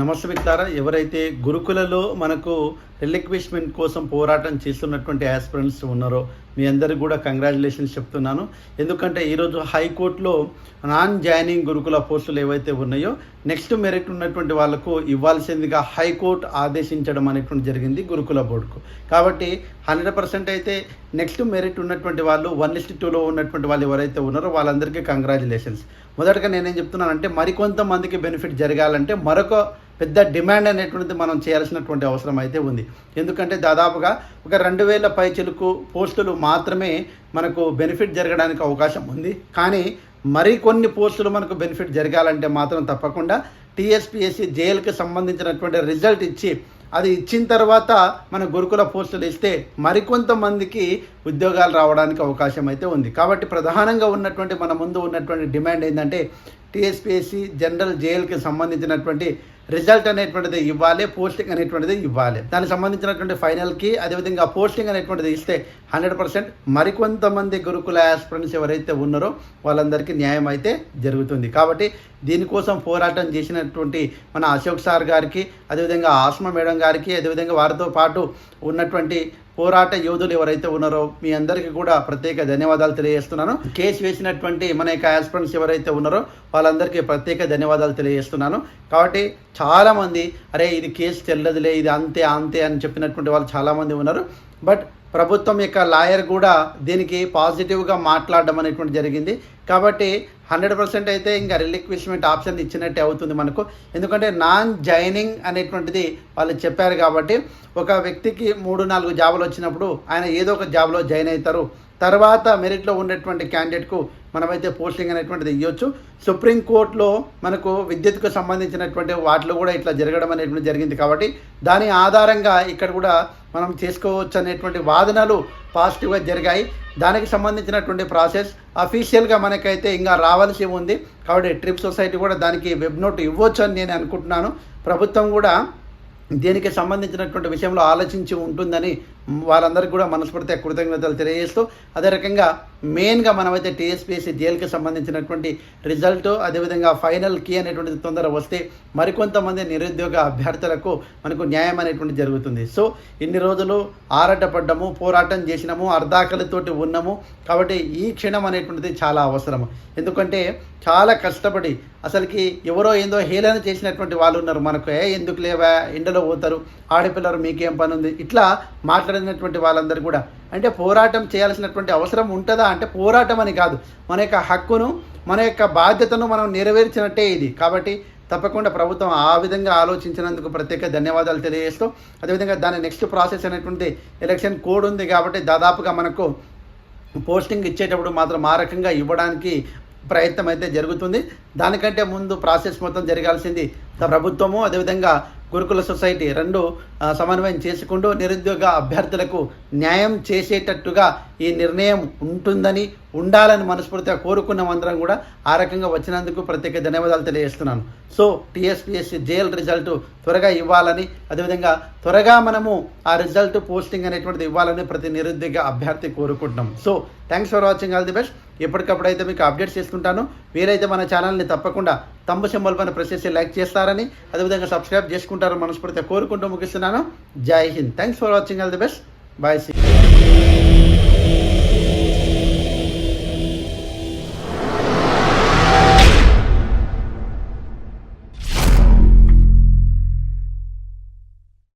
నమస్తే ఎవరైతే గురుకులలో మనకు రిలిక్విష్మెంట్ కోసం పోరాటం చేస్తున్నటువంటి ఆస్పిరెంట్స్ ఉన్నారో మీ అందరికి కూడా కంగ్రాచులేషన్స్ చెప్తున్నాను. ఎందుకంటే ఈరోజు హైకోర్టులో నాన్ జాయినింగ్ గురుకుల పోస్టులు ఏవైతే ఉన్నాయో నెక్స్ట్ మెరిట్ ఉన్నటువంటి వాళ్ళకు ఇవ్వాల్సిందిగా హైకోర్టు ఆదేశించడం అనేటువంటి జరిగింది గురుకుల బోర్డుకు. కాబట్టి హండ్రెడ్ పర్సెంట్ అయితే నెక్స్ట్ మెరిట్ ఉన్నటువంటి వాళ్ళు వన్ లిస్ట్ టూలో ఉన్నటువంటి వాళ్ళు ఎవరైతే ఉన్నారో వాళ్ళందరికీ కంగ్రాచులేషన్స్ మొదటగా నేనేం చెప్తున్నానంటే మరికొంతమందికి బెనిఫిట్ జరగాలంటే మరొక పెద్ద డిమాండ్ అనేటువంటిది మనం చేయాల్సినటువంటి అవసరం అయితే ఉంది. ఎందుకంటే దాదాపుగా ఒక రెండు వేల పైచిలుకు పోస్టులు మాత్రమే మనకు బెనిఫిట్ జరగడానికి అవకాశం ఉంది. కానీ మరికొన్ని పోస్టులు మనకు బెనిఫిట్ జరగాలంటే మాత్రం తప్పకుండా టీఎస్పీఎస్సీ జైలుకి సంబంధించినటువంటి రిజల్ట్ ఇచ్చి అది ఇచ్చిన తర్వాత మన గురుకుల పోస్టులు ఇస్తే మరికొంతమందికి ఉద్యోగాలు రావడానికి అవకాశం అయితే ఉంది. కాబట్టి ప్రధానంగా ఉన్నటువంటి మన ముందు ఉన్నటువంటి డిమాండ్ ఏంటంటే టీఎస్పీఎస్సీ జనరల్ జైలుకి సంబంధించినటువంటి రిజల్ట్ అనేటువంటిది ఇవ్వాలి పోస్టింగ్ అనేటువంటిది ఇవ్వాలి. దానికి సంబంధించినటువంటి ఫైనల్కి అదేవిధంగా పోస్టింగ్ అనేటువంటిది ఇస్తే హండ్రెడ్ పర్సెంట్ మరికొంతమంది గురుకుల ఆస్పిరెంట్స్ ఎవరైతే ఉన్నారో వాళ్ళందరికీ న్యాయం అయితే జరుగుతుంది. కాబట్టి దీనికోసం పోరాటం చేసినటువంటి మన అశోక్ సార్ గారికి అదేవిధంగా ఆస్మ మేడం గారికి అదేవిధంగా వారితో పాటు ఉన్నటువంటి పోరాట యోధులు ఎవరైతే ఉన్నారో మీ అందరికీ కూడా ప్రత్యేక ధన్యవాదాలు తెలియజేస్తున్నాను. కేసు వేసినటువంటి మన యొక్క ఆస్పిరెంట్స్ ఎవరైతే ఉన్నారో వాళ్ళందరికీ ప్రత్యేక ధన్యవాదాలు తెలియజేస్తున్నాను. కాబట్టి చాలామంది అరే ఇది కేసు చెల్లదులే ఇది అంతే అంతే అని చెప్పినటువంటి వాళ్ళు చాలామంది ఉన్నారు. బట్ ప్రభుత్వం యొక్క లాయర్ కూడా దీనికి పాజిటివ్గా మాట్లాడడం అనేటువంటి జరిగింది. కాబట్టి హండ్రెడ్ పర్సెంట్ అయితే ఇంకా రిలిక్విష్మెంట్ ఆప్షన్ ఇచ్చినట్టే అవుతుంది మనకు. ఎందుకంటే నాన్ జాయినింగ్ అనేటువంటిది వాళ్ళు చెప్పారు కాబట్టి ఒక వ్యక్తికి మూడు నాలుగు జాబులు వచ్చినప్పుడు ఆయన ఏదో ఒక జాబ్లో జాయిన్ అవుతారు. తర్వాత మెరిట్లో ఉన్నటువంటి క్యాండిడేట్కు మనమైతే పోస్టింగ్ అనేటువంటిది ఇవ్వచ్చు సుప్రీంకోర్టులో మనకు విద్యుత్కు సంబంధించినటువంటి వాటిలో కూడా ఇట్లా జరగడం అనేటువంటి జరిగింది కాబట్టి దాని ఆధారంగా ఇక్కడ కూడా మనం చేసుకోవచ్చు అనేటువంటి వాదనలు పాజిటివ్గా జరిగాయి. దానికి సంబంధించినటువంటి ప్రాసెస్ అఫీషియల్గా మనకైతే ఇంకా రావాల్సి ఉంది. కాబట్టి ట్రిప్ సొసైటీ కూడా దానికి వెబ్ నోట్ ఇవ్వచ్చు అని నేను అనుకుంటున్నాను. ప్రభుత్వం కూడా దీనికి సంబంధించినటువంటి విషయంలో ఆలోచించి ఉంటుందని వాళ్ళందరికీ కూడా మనస్ఫూర్తిగా కృతజ్ఞతలు తెలియజేస్తూ అదే రకంగా మెయిన్గా మనమైతే టీఎస్పీఎస్సీ జైలుకి సంబంధించినటువంటి రిజల్ట్ అదేవిధంగా ఫైనల్ కీ అనేటువంటిది తొందర వస్తే మరికొంతమంది నిరుద్యోగ అభ్యర్థులకు మనకు న్యాయం అనేటువంటి జరుగుతుంది. సో ఇన్ని రోజులు ఆరాటపడ్డము పోరాటం చేసినాము అర్ధాకలితోటి ఉన్నాము కాబట్టి ఈ క్షణం అనేటువంటిది చాలా అవసరం. ఎందుకంటే చాలా కష్టపడి అసలుకి ఎవరో ఏందో హేళన చేసినటువంటి వాళ్ళు ఉన్నారు. మనకు ఏ ఎందుకు లేవా? ఎండలో పోతారు ఆడపిల్లలు మీకేం పని ఉంది ఇట్లా మాట్లాడినటువంటి వాళ్ళందరూ కూడా. అంటే పోరాటం చేయాల్సినటువంటి అవసరం ఉంటుందా? అంటే పోరాటం అని కాదు. మన యొక్క హక్కును మన యొక్క బాధ్యతను మనం నెరవేర్చినట్టే ఇది. కాబట్టి తప్పకుండా ప్రభుత్వం ఆ విధంగా ఆలోచించినందుకు ప్రత్యేక ధన్యవాదాలు తెలియజేస్తూ అదేవిధంగా దాని నెక్స్ట్ ప్రాసెస్ అనేటువంటి ఎలక్షన్ కోడ్ ఉంది కాబట్టి దాదాపుగా మనకు పోస్టింగ్ ఇచ్చేటప్పుడు మాత్రం ఆ రకంగా ఇవ్వడానికి ప్రయత్నం అయితే జరుగుతుంది. దానికంటే ముందు ప్రాసెస్ మొత్తం జరగాల్సింది ప్రభుత్వము అదేవిధంగా గురుకుల సొసైటీ రెండు సమన్వయం చేసుకుంటూ నిరుద్యోగ అభ్యర్థులకు న్యాయం చేసేటట్టుగా ఈ నిర్ణయం ఉంటుందని ఉండాలని మనస్ఫూర్తిగా కోరుకున్నామందరం కూడా ఆ రకంగా వచ్చినందుకు ప్రత్యేక ధన్యవాదాలు తెలియజేస్తున్నాను. సో టీఎస్పీఎస్సీ జైల్ రిజల్ట్ త్వరగా ఇవ్వాలని అదేవిధంగా త్వరగా మనము ఆ రిజల్ట్ పోస్టింగ్ అనేటువంటిది ఇవ్వాలని ప్రతి నిరుద్యోగ అభ్యర్థి కోరుకుంటున్నాం. So thanks for watching all the best ఎప్పటికప్పుడు అయితే మీకు అప్డేట్స్ చేస్తుంటాను. మీరైతే మన ఛానల్ని తప్పకుండా తమ్ము సింబల్ పైన ప్రెస్ చేసి లైక్ చేస్తారని అదేవిధంగా సబ్స్క్రైబ్ చేసుకుంటారని మనస్ఫూర్తిగా కోరుకుంటూ ముగిస్తున్నాను. జై Hind thanks for watching all the best bye see